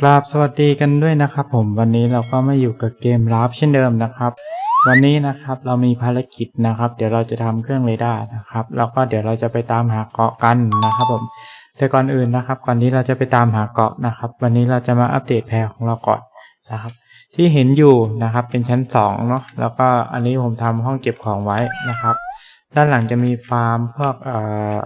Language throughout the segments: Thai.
กราบสวัสดีกันด้วยนะครับผมวันนี้เราก็มาอยู่กับเกมลับเช่นเดิมนะครับ วันนี้นะครับเรามีภารกิจนะครับ เดี๋ยวเราจะทำเครื่องเรดาร์นะครับ แล้วก็เดี๋ยวเราจะไปตามหาเกาะกันนะครับผมแต่ก่อนอื่นนะครับ ก่อนที่เราจะไปตามหาเกาะนะครับ วันนี้เราจะมาอัปเดตแพรของเราก่อนนะครับ ที่เห็นอยู่นะครับเป็นชั้นสองเนาะแล้วก็อันนี้ผมทำห้องเก็บของไว้นะครับ ด้านหลังจะมีฟาร์มพวกเอ่อ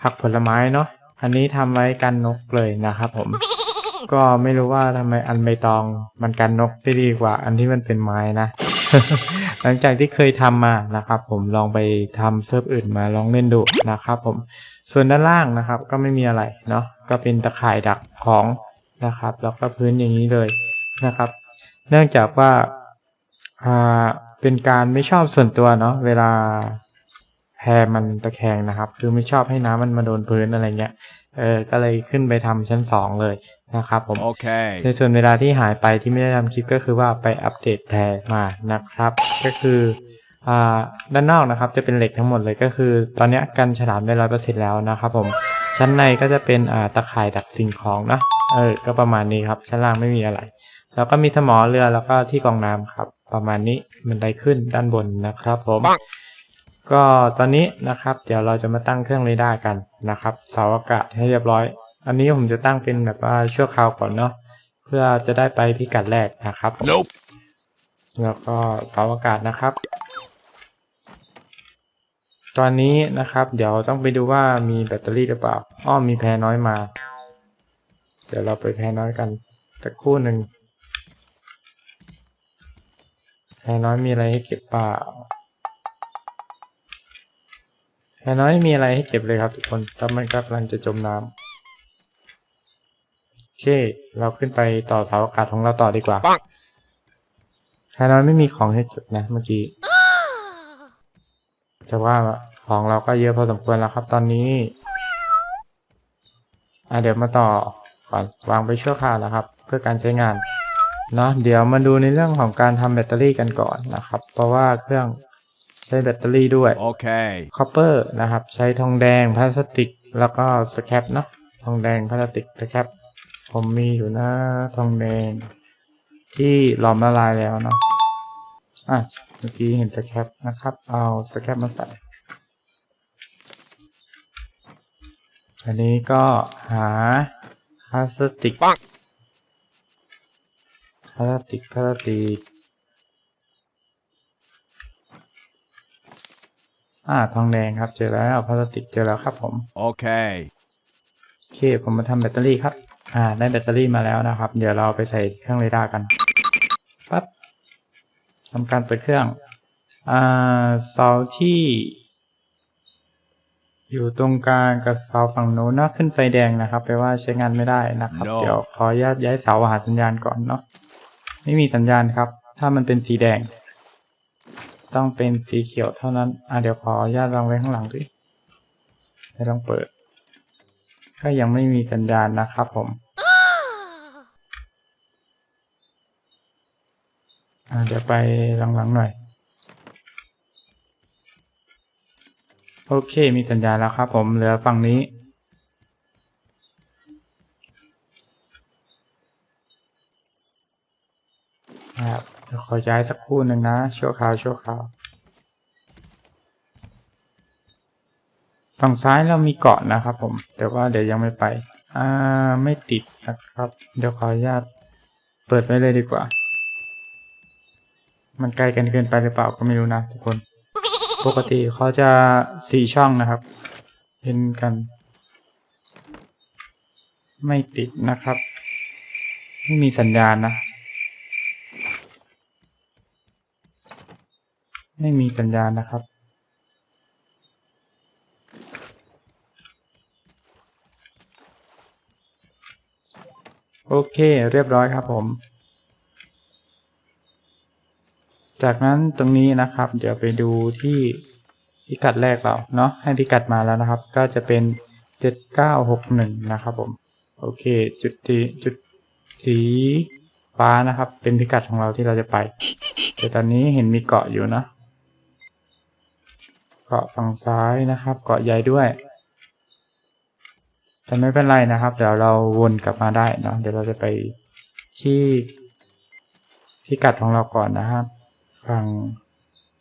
ผักผลไม้เนาะอันนี้ทำไว้กันนกเลยนะครับผม ก็ไม่รู้ว่าทำไมอันใบตองมันกันนกได้ดีกว่า อันที่มันเป็นไม้นะ หลังจากที่เคยทำมานะครับ ผมลองไปทำเซิร์ฟอื่นมาลองเล่นดูนะครับ ผมส่วนด้านล่างนะครับ ก็ไม่มีอะไรเนาะก็เป็นตะข่ายดักของนะครับ แล้วก็พื้นอย่างนี้เลยนะครับ เนื่องจากว่าอ่าเป็นการไม่ชอบส่วนตัวเนาะเวลาแพรมันตะแคงนะครับ คือไม่ชอบให้น้ำมันมาโดนพื้นอะไรเงี้ยเออก็เลยขึ้นไปทำชั้นสองเลย นะครับผม Okay. ในส่วนเวลาที่หายไปที่ไม่ได้ทำคลิปก็คือว่าไปอัปเดตแพรมานะครับ ก็คืออ่าด้านนอกนะครับจะเป็นเหล็กทั้งหมดเลยก็คือ ตอนเนี้ยกันฉลามได้ร้อยเปอร์เซ็นแล้วนะครับผม ชั้นในก็จะเป็นอ่าตะข่ายดักสิ่งของนะเออ ก็ประมาณนี้ครับ ชั้นล่างไม่มีอะไร แล้วก็มีสมอเรือแล้วก็ที่กรองน้ำครับ ประมาณนี้มันไดขึ้นด้านบนนะครับผมปังก็ตอนนี้นะครับ เดี๋ยวเราจะมาตั้งเครื่องเรดาร์กันนะครับ เสาอากาศให้เรียบร้อย อันนี้ผมจะตั้งเป็นแบบว่าชั่วคราวก่อนเนาะเพื่อจะได้ไปพิกัดแรกนะครับ Nope. แล้วก็เสาอากาศนะครับ ตอนนี้นะครับ เดี๋ยวต้องไปดูว่ามีแบตเตอรี่หรือเปล่าอ้อมีแพรน้อยมา เดี๋ยวเราไปแพรน้อยกันสักครู่หนึ่งแพรน้อยมีอะไรให้เก็บเปล่าแพรน้อยไม่มีอะไรให้เก็บเลยครับทุกคนถ้ามันกำลังจะจมน้ำโอ เค เราขึ้นไปต่อเสาอากาศของเราต่อดีกว่าปังแค่นั้นไม่มีของให้เก็บนะเมื่อกี้ จะว่าของเราก็เยอะพอสมควรแล้วครับตอนนี้อะเดี๋ยวมาต่อก่อนวางไปชั่วคราวนะครับ เพื่อการใช้งานเนาะเดี๋ยวมาดูในเรื่องของการทำแบตเตอรี่กันก่อนนะครับ เพราะว่าเครื่องใช้แบตเตอรี่ด้วย Okay. คอปเปอร์นะครับ ใช้ทองแดงพลาสติก แล้วก็สแครปเนาะทองแดงพลาสติกสแครป ผมมีอยู่นะทองแดง ที่หลอมละลายแล้วเนาะอะเมื่อกี้เห็นสแครปนะครับ เอาสแครปมาใส่ อันนี้ก็หาพลาสติกปังพลาสติกพลาสติกอ่าทองแดงครับเจอแล้วพลาสติกเจอแล้วครับผม Okay. โอเค ผมมาทำแบตเตอรี่ครับ อ่าได้แบตเตอรี่มาแล้วนะครับ เดี๋ยวเราไปใส่เครื่องเรดาร์กันปั๊บทำการเปิดเครื่องอ่าเสาที่ อยู่ตรงกลางกับเสาฝั่งโน้นนะขึ้นไฟแดงนะครับแปลว่าใช้งานไม่ได้นะครับ No เดี๋ยวขออนุญาตย้ายเสาหาสัญญาณก่อนเนาะไม่มีสัญญาณครับ ถ้ามันเป็นสีแดง ต้องเป็นสีเขียวเท่านั้น อ่าเดี๋ยวขออนุญาตวางไว้ข้างหลังดิไม่ต้องเปิด ก็ยังไม่มีสัญญาณนะครับผมเดี๋ยวไปหลังๆหน่อย โอเค มีสัญญาณแล้วครับผม เหลือฝั่งนี้ ครับเดี๋ยวขอย้ายสักครู่หนึ่งนะ ชั่วคราวชั่วคราว ฝั่งซ้ายเรามีเกาะนะครับผม แต่ว่าเดี๋ยวยังไม่ไป อ่า ไม่ติดนะครับ เดี๋ยวขออนุญาตเปิดไว้เลยดีกว่า มันไกลกันเกินไปหรือเปล่าก็ไม่รู้นะทุกคน ปกติเขาจะสี่ช่องนะครับ เห็นกัน ไม่ติดนะครับ ไม่มีสัญญาณนะ ไม่มีสัญญาณนะครับ เค เรียบร้อยครับผม จากนั้นตรงนี้นะครับ เดี๋ยวไปดูที่พิกัดแรกเราเนาะให้พิกัดมาแล้วนะครับ ก็จะเป็น 7961 นะครับผม โอเค จุดที่จุดสีฟ้านะครับ เป็นพิกัดของเราที่เราจะไป แต่ตอนนี้เห็นมีเกาะอยู่นะ เกาะฝั่งซ้ายนะครับ เกาะใหญ่ด้วย แต่ไม่เป็นไรนะครับ เดี๋ยวเราวนกลับมาได้เนอะเดี๋ยวเราจะไปที่พิกัดของเราก่อนนะครับฝั่ง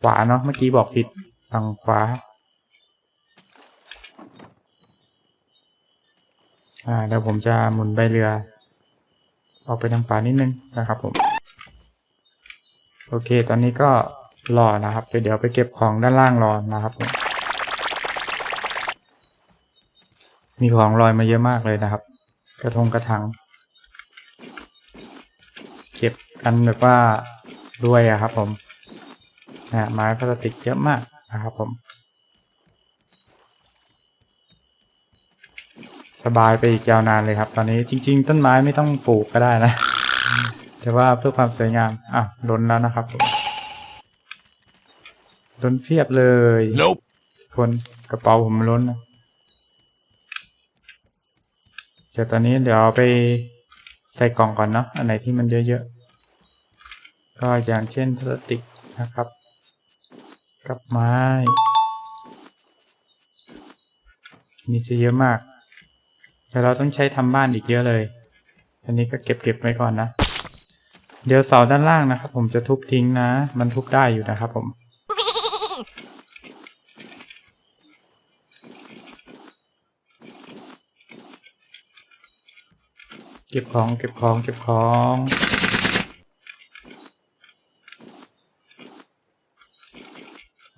ขวาเนาะเมื่อกี้บอกผิดฝั่งขวาอ่าเดี๋ยวผมจะหมุนใบเรือ ออกไปทางขวานิดนึงนะครับผมโอเค ตอนนี้ก็รอนะครับเดี๋ยวไปเก็บของด้านล่างรอนะครับผม มีของลอยมาเยอะมากเลยนะครับ กระทงกระถางเก็บกันแบบว่าด้วยอะครับ ผมนะไม้พลาสติกเยอะมากนะครับ ผม สบายไปอีกยาวนานเลยครับ ตอนนี้จริง ๆ ต้นไม้ไม่ต้องปลูกก็ได้นะ แต่ว่าเพื่อความสวยงามอะล้นแล้วนะครับผมล้นเพียบเลย Nope. คนกระเป๋าผมล้นนะเดี๋ยวตอนนี้เดี๋ยวเอาไปใส่กล่องก่อนเนาะอันไหนที่มันเยอะๆ ก็อย่างเช่นพลาสติกนะครับ กับไม้ นี่จะเยอะมากแต่เราต้องใช้ทำบ้านอีกเยอะเลยอันนี้ก็เก็บเก็บไว้ก่อนนะ เดี๋ยวเสาด้านล่างนะครับ ผมจะทุบทิ้งนะ มันทุบได้อยู่นะครับผม ก็บของเก็บของเก็บของ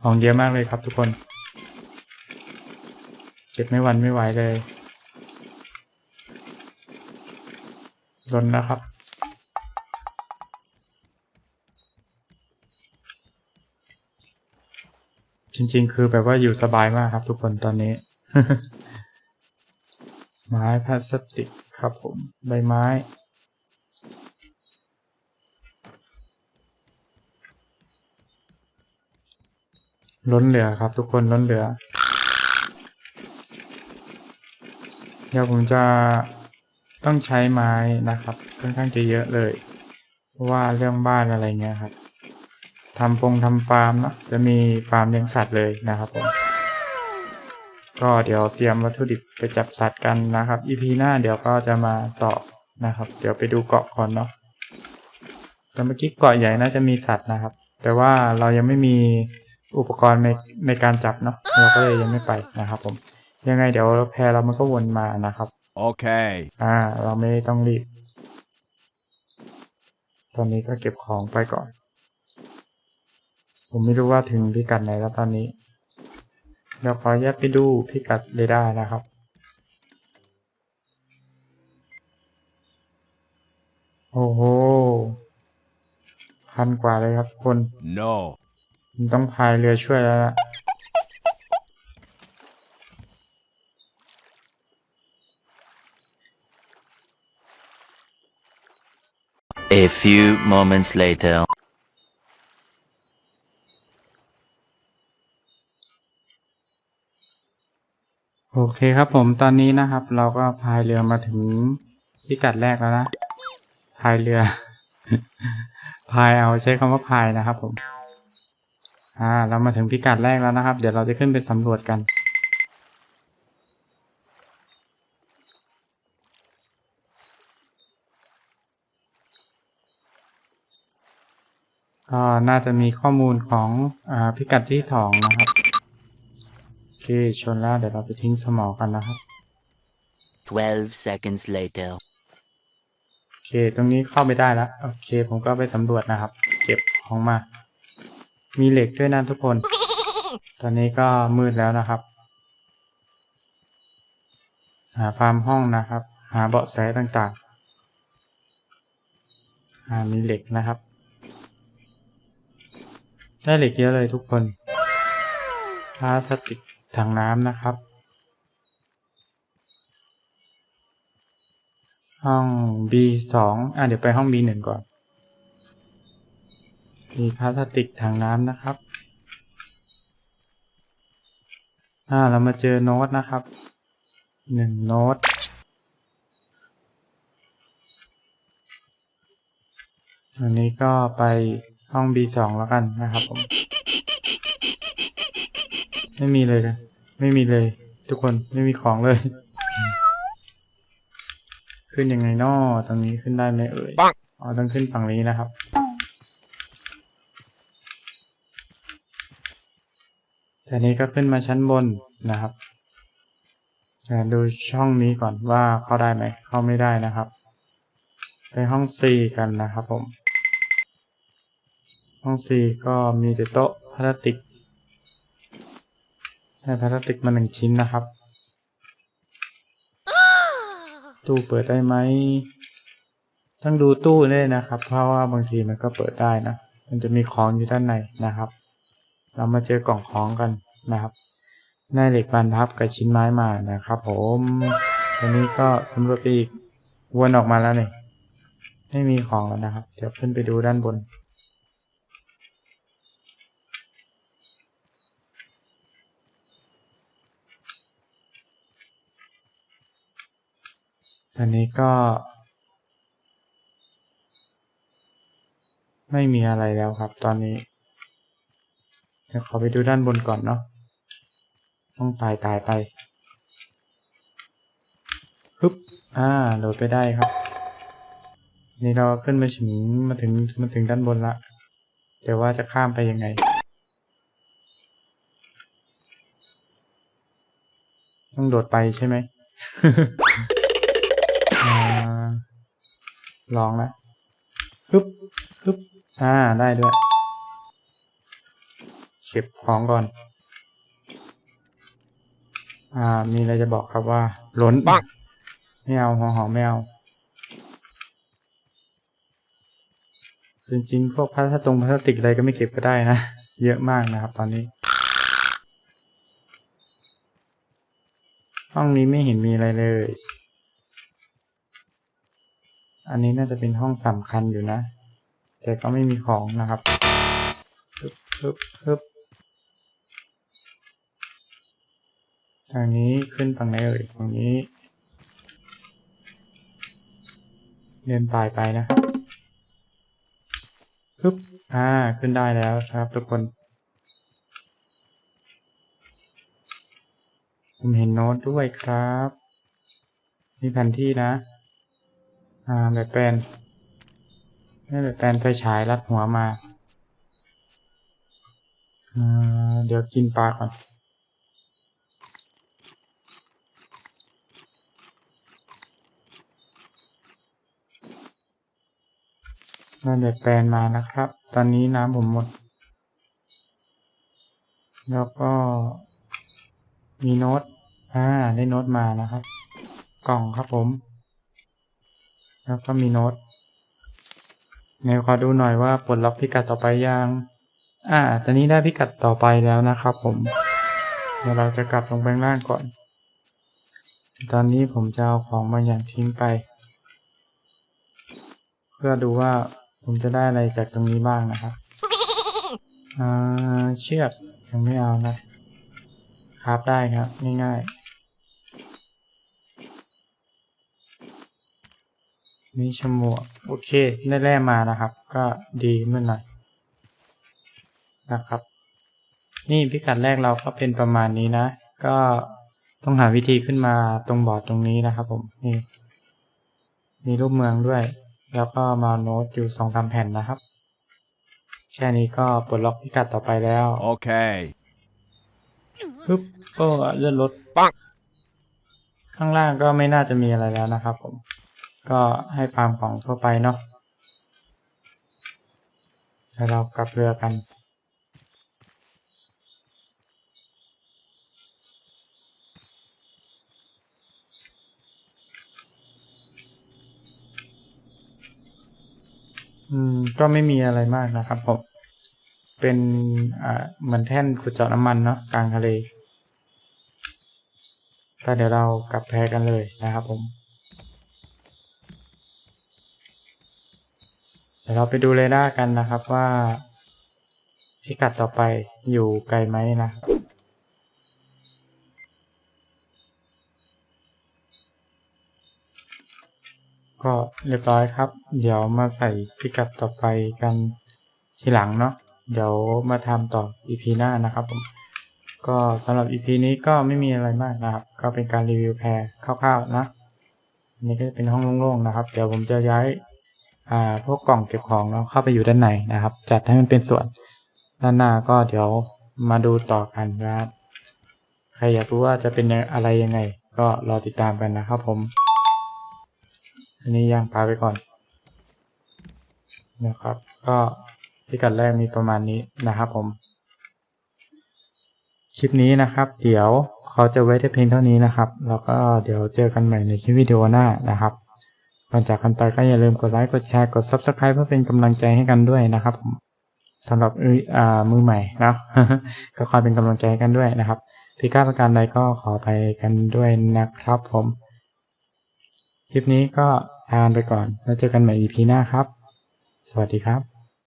ของเยอะมากเลยครับทุกคน เก็บไม่วันไม่ไหวเลยล้นแล้วครับ จริงๆ คือแบบว่าอยู่สบายมากครับทุกคนตอนนี้ ไม้พลาสติก ครับผมใบไม้ล้นเหลือครับ ทุกคนล้นเหลือ เดี๋ยวผมจะต้องใช้ไม้นะครับ ค่อนข้างจะเยอะเลยเพราะว่าเรื่องบ้านอะไรเงี้ยครับทำฟงทำฟาร์มเนาะจะมีฟาร์มเลี้ยงสัตว์เลยนะครับผม ก็เดี๋ยวเตรียมวัตถุดิบไปจับสัตว์กันนะครับ EP หน้าเดี๋ยวก็จะมาต่อนะครับ เดี๋ยวไปดูเกาะก่อนเนาะแต่เมื่อกี้เกาะใหญ่น่าจะมีสัตว์นะครับ แต่ว่าเรายังไม่มีอุปกรณ์ในในการจับเนาะเราก็เลยยังไม่ไปนะครับผมยังไงเดี๋ยวแพรเรามันก็วนมานะครับ Okay. อ่า เราไม่ต้องรีบ ตอนนี้ก็เก็บของไปก่อน ผมไม่รู้ว่าถึงพิกัดไหนแล้วตอนนี้ เดี๋ยวขอแยกไปดูพิกัดเรดาร์นะครับ โอ้โหพันกว่าเลยครับคน No. ผมต้องพายเรือช่วยแล้วล่ะ A few moments later. โอเคครับผมตอนนี้นะครับ เราก็พายเรือมาถึงพิกัดแรกแล้วนะพายเรือ พายเอาใช้คำว่าพายนะครับ ผม อ่า เรามาถึงพิกัดแรกแล้วนะครับ เดี๋ยวเราจะขึ้นไปสำรวจกันก็น่าจะมีข้อมูลของอ่าพิกัดที่สองนะครับ ชนแล้วเดี๋ยวเราไปทิ้งสมอกันนะครับ 12 seconds later. โอเค ตรงนี้เข้าไม่ได้แล้ว โอเค ผมก็ไปสำรวจนะครับ เก็บของมา มีเหล็กด้วยนะทุกคน ตอนนี้ก็มืดแล้วนะครับ หาฟาร์มห้องนะครับ หาเบาะแสต่างๆ หามีเหล็กนะครับ ได้เหล็กเยอะเลยทุกคนพลาสติก ถังน้ำนะครับ ห้อง B สองอะเดี๋ยวไปห้อง B หนึ่งก่อนมีพลาสติกถังน้ำนะครับ อ่า เรามาเจอโน้ตนะครับ หนึ่งโน้ต อันนี้ก็ไปห้อง B สองแล้วกันนะครับผม ไม่มีเลยนะ ไม่มีเลย ทุกคนไม่มีของเลย ขึ้นยังไงนอตรงนี้ขึ้นได้ไหมเอ่ยอ๋อต้องขึ้นฝั่งนี้นะครับแต่นี้ก็ขึ้นมาชั้นบนนะครับแต่ดูช่องนี้ก่อนว่าเข้าได้ไหมเข้าไม่ได้นะครับ ไปห้อง C กันนะครับผม ห้อง C ก็มีแต่โต๊ะพลาสติก ได้พลาสติกมาหนึ่งชิ้นนะครับ ตู้เปิดได้ไหมต้องดูตู้ด้วยนะครับ เพราะว่าบางทีมันก็เปิดได้นะ มันจะมีของอยู่ด้านในนะครับ เรามาเจอกล่องของกันนะครับได้เหล็กบรรพับกับชิ้นไม้มานะครับผมตอนนี้ก็สำรวจไปอีกวนออกมาแล้วเนี่ยไม่มีของแล้วนะครับ เดี๋ยวขึ้นไปดูด้านบน อนนี้ก็ ไม่มีอะไรแล้วครับตอนนี้ เดี๋ยวขอไปดูด้านบนก่อนเนาะ ต้องตายตายไปฮึบ อ่า โหลดไปได้ครับ นี่เราขึ้นมาถึงมาถึงมาถึงด้านบนละ แต่ว่าจะข้ามไปยังไง ต้องโดดไปใช่ไหม ลองนะฮึบฮึบอ่า ได้ด้วย เก็บของก่อน อ่า มีอะไรจะบอกครับว่าล้นไม่เอาหัวหอมไม่เอาจริงๆ พวกพลาสตรงพลาสติกอะไรก็ไม่เก็บก็ได้นะ เยอะมากนะครับตอนนี้ ห้องนี้ไม่เห็นมีอะไรเลย อันนี้น่าจะเป็นห้องสำคัญอยู่นะ แต่ก็ไม่มีของนะครับฮึบฮึบฮึบทางนี้ขึ้นฝั่งไหนเอ่ยฝั่งนี้ เดินตายไปนะครับฮึบอ่า ขึ้นได้แล้วครับทุกคน ผมเห็นโน้ตด้วยครับนี่แผนที่นะ อ่าแบบแปลนนี่แบบแปลนไฟฉายรัดหัวมาอ่าเดี๋ยวกินปลาก่อนนั่นแบบแปลนมานะครับ ตอนนี้น้ำผมหมด แล้วก็มีโน้ตอ่าได้โน้ตมานะครับ กล่องครับผม แล้วก็มีโน้ตไหนขอดูหน่อยว่าปลดล็อกพิกัดต่อไปยัง อ่า ตอนนี้ได้พิกัดต่อไปแล้วนะครับผม เดี๋ยวเราจะกลับลงไปล่างก่อน ตอนนี้ผมจะเอาของบางอย่างทิ้งไป เพื่อดูว่าผมจะได้อะไรจากตรงนี้บ้างนะครับ อ่า เชือกยังไม่เอานะ ครับได้ครับ ง่ายๆ มีฉมวกโอเคได้แร่มานะครับ ก็ดีเมื่อหน่อยนะครับ นี่พิกัดแรกเราก็เป็นประมาณนี้นะ ก็ต้องหาวิธีขึ้นมาตรงบอร์ดตรงนี้นะครับ ผมนี่มีรูปเมืองด้วย แล้วก็มาโน้ตอยู่สองสามแผ่นนะครับ แค่นี้ก็ปลดล็อกพิกัดต่อไปแล้ว Okay. ปึ๊บก็เลื่อนรถปังข้างล่างก็ไม่น่าจะมีอะไรแล้วนะครับผม ก็ให้ฟาร์มของทั่วไปเนาะแล้วเรากลับเรือกันอืมก็ไม่มีอะไรมากนะครับผม เป็นอ่าเหมือนแท่นขุดเจาะน้ำมันเนาะกลางทะเล ก็เดี๋ยวเรากลับแพกันเลยนะครับผม ดี๋ยวเราไปดูเรดาร์กันนะครับว่าพิกัดต่อไปอยู่ไกลไหมนะก็เรียบร้อยครับ เดี๋ยวมาใส่พิกัดต่อไปกันทีหลังเนาะ เดี๋ยวมาทำต่อ EP หน้านะครับผม ก็สำหรับ EP นี้ก็ไม่มีอะไรมากนะครับ ก็เป็นการรีวิวแพรคร่าวๆนะอันนี่ก็จะเป็นห้องโล่งๆนะครับ เดี๋ยวผมจะย้าย พวกกล่องเก็บของเนาะเข้าไปอยู่ด้านในนะครับ จัดให้มันเป็นส่วนด้านหน้าก็เดี๋ยวมาดูต่อกันว่าใครอยากรู้ว่าจะเป็นอะไรยังไง ก็รอติดตามกันนะครับผม อันนี้ย่างปลาไปก่อน นะครับ ก็พิกัดแรกมีประมาณนี้นะครับผมคลิปนี้นะครับ เดี๋ยวเขาจะไว้ได้เพียงเท่านี้นะครับ แล้วก็เดี๋ยวเจอกันใหม่ในคลิปวิดีโอหน้านะครับ ก่อนจากกันไปก็อย่าลืมกดไลค์ กดแชร์ กด Subscribe เพื่อเป็นกำลังใจให้กันด้วยนะครับสำหรับอ่ามือใหม่นะก็คอยเป็นกำลังใจกันด้วยนะครับพิการประการใดก็ขอไปกันด้วยนะครับผม คลิปนี้ก็ทานไปก่อน แล้วเจอกันใหม่ EP หน้าครับ สวัสดีครับ